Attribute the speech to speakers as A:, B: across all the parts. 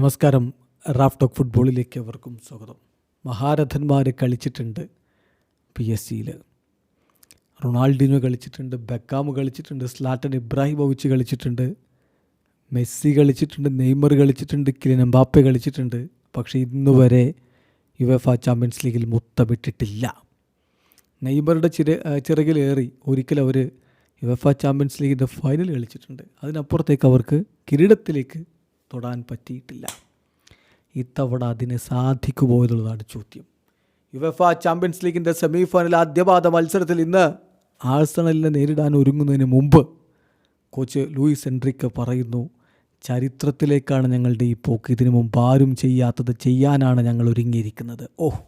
A: നമസ്കാരം. Raf talk ഫുട്ബോളിലേക്ക് അവർക്കും സ്വാഗതം. മഹാരഥന്മാർ കളിച്ചിട്ടുണ്ട് പി എസ് സിയിൽ റൊണാൾഡിനോ കളിച്ചിട്ടുണ്ട് ബെക്കാമ് കളിച്ചിട്ടുണ്ട് സ്ലാട്ടൻ ഇബ്രാഹിമോവിച്ച് കളിച്ചിട്ടുണ്ട് മെസ്സി കളിച്ചിട്ടുണ്ട് നെയ്മർ കളിച്ചിട്ടുണ്ട് കിലിൻ എംബാപ്പെ കളിച്ചിട്ടുണ്ട്. പക്ഷേ ഇന്ന് വരെ യുവഫ ചാമ്പ്യൻസ് ലീഗിൽ മുത്തമിട്ടിട്ടില്ല. നെയ്മറുടെ ചിര ചിറകിലേറി ഒരിക്കൽ അവർ യുവഫ ചാമ്പ്യൻസ് ലീഗിന്റെ ഫൈനൽ കളിച്ചിട്ടുണ്ട്. അതിനപ്പുറത്തേക്ക് അവർക്ക് കിരീടത്തിലേക്ക് തൊടാൻ പറ്റിയിട്ടില്ല. ഇത്തവണ അതിന് സാധിക്കുമോ എന്നുള്ളതാണ് ചോദ്യം. യുവഫ ചാമ്പ്യൻസ് ലീഗിന്റെ സെമി ഫൈനൽ ആദ്യപാദ മത്സരത്തിൽ ഇന്ന് ആഴ്സണലിനെ നേരിടാൻ ഒരുങ്ങുന്നതിന് മുമ്പ് കോച്ച് ലൂയിസ് എൻട്രിക്ക് പറയുന്നു ചരിത്രത്തിലേക്കാണ് ഞങ്ങളുടെ ഈ പോക്ക്. ഇതിനു മുമ്പ് ആരും ചെയ്യാത്തത് ചെയ്യാനാണ് ഞങ്ങൾ ഒരുങ്ങിയിരിക്കുന്നത്. ഓഹ്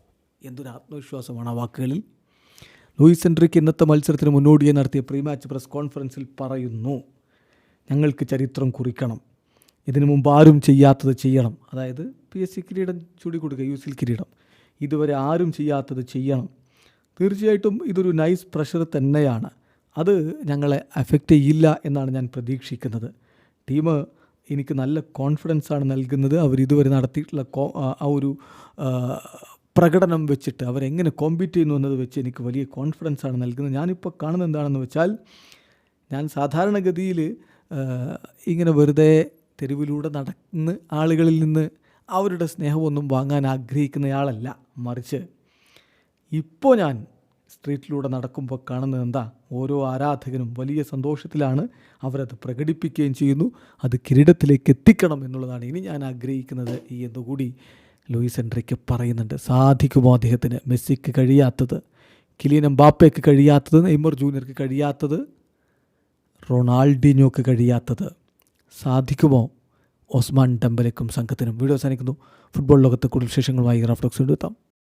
A: എന്തൊരു ആത്മവിശ്വാസമാണ് ആ വാക്കുകളിൽ. ലൂയിസ് എൻട്രിക്ക് ഇന്നത്തെ മത്സരത്തിന് മുന്നോടിയായി നടത്തിയ പ്രീ മാച്ച് പ്രസ് കോൺഫറൻസിൽ പറയുന്നു ഞങ്ങൾക്ക് ചരിത്രം കുറിക്കണം. ഇതിനു മുമ്പ് ആരും ചെയ്യാത്തത് ചെയ്യണം. അതായത് പി എസ് സി കിരീടം ചൂടിക്കൊടുക്കുക യു സിൽ കിരീടം. ഇതുവരെ ആരും ചെയ്യാത്തത് ചെയ്യണം. തീർച്ചയായിട്ടും ഇതൊരു നൈസ് പ്രഷർ തന്നെയാണ്. അത് ഞങ്ങളെ അഫക്റ്റ് ചെയ്യില്ല എന്നാണ് ഞാൻ പ്രതീക്ഷിക്കുന്നത്. ടീം എനിക്ക് നല്ല കോൺഫിഡൻസ് ആണ് നൽകുന്നത്. അവർ ഇതുവരെ നടത്തിയിട്ടുള്ള കോ ആ- ഒരു പ്രകടനം വെച്ചിട്ട് അവരെങ്ങനെ കോമ്പീറ്റ് ചെയ്യുന്നു എന്നത് വെച്ച് എനിക്ക് വലിയ കോൺഫിഡൻസ് ആണ് നൽകുന്നത്. ഞാനിപ്പോൾ കാണുന്നത് എന്താണെന്ന് വെച്ചാൽ ഞാൻ സാധാരണഗതിയിൽ ഇങ്ങനെ വെറുതെ തെരുവിലൂടെ നടന്ന് ആളുകളിൽ നിന്ന് അവരുടെ സ്നേഹമൊന്നും വാങ്ങാൻ ആഗ്രഹിക്കുന്നയാളല്ല. മറിച്ച് ഇപ്പോൾ ഞാൻ സ്ട്രീറ്റിലൂടെ നടക്കുമ്പോൾ കാണുന്നത് എന്താ? ഓരോ ആരാധകനും വലിയ സന്തോഷത്തിലാണ് അവരത് പ്രകടിപ്പിക്കുകയും ചെയ്യുന്നു. അത് കിരീടത്തിലേക്ക് എത്തിക്കണം എന്നുള്ളതാണ് ഇനി ഞാൻ ആഗ്രഹിക്കുന്നത് ഈ എന്നുകൂടി ലൂയിസ് എൻട്രിക്ക് പറയുന്നുണ്ട്. സാധിക്കുമോ അദ്ദേഹത്തിന്? മെസ്സിക്ക് കഴിയാത്തത് കിലിയൻ എംബാപ്പയ്ക്ക് കഴിയാത്തത് നെയ്മർ ജൂനിയർക്ക് കഴിയാത്തത് റൊണാൾഡിനോക്ക് കഴിയാത്തത്? സാധിക്കുമോ? ഒസ്മാൻ ടെമ്പലക്കും സംഘത്തിനും വീഡിയോ അവസാനിക്കുന്നു. ഫുട്ബോൾ ലോകത്തെ കൂടുതൽ വിശേഷങ്ങളുമായി റഫ്ലക്സ് എത്താം.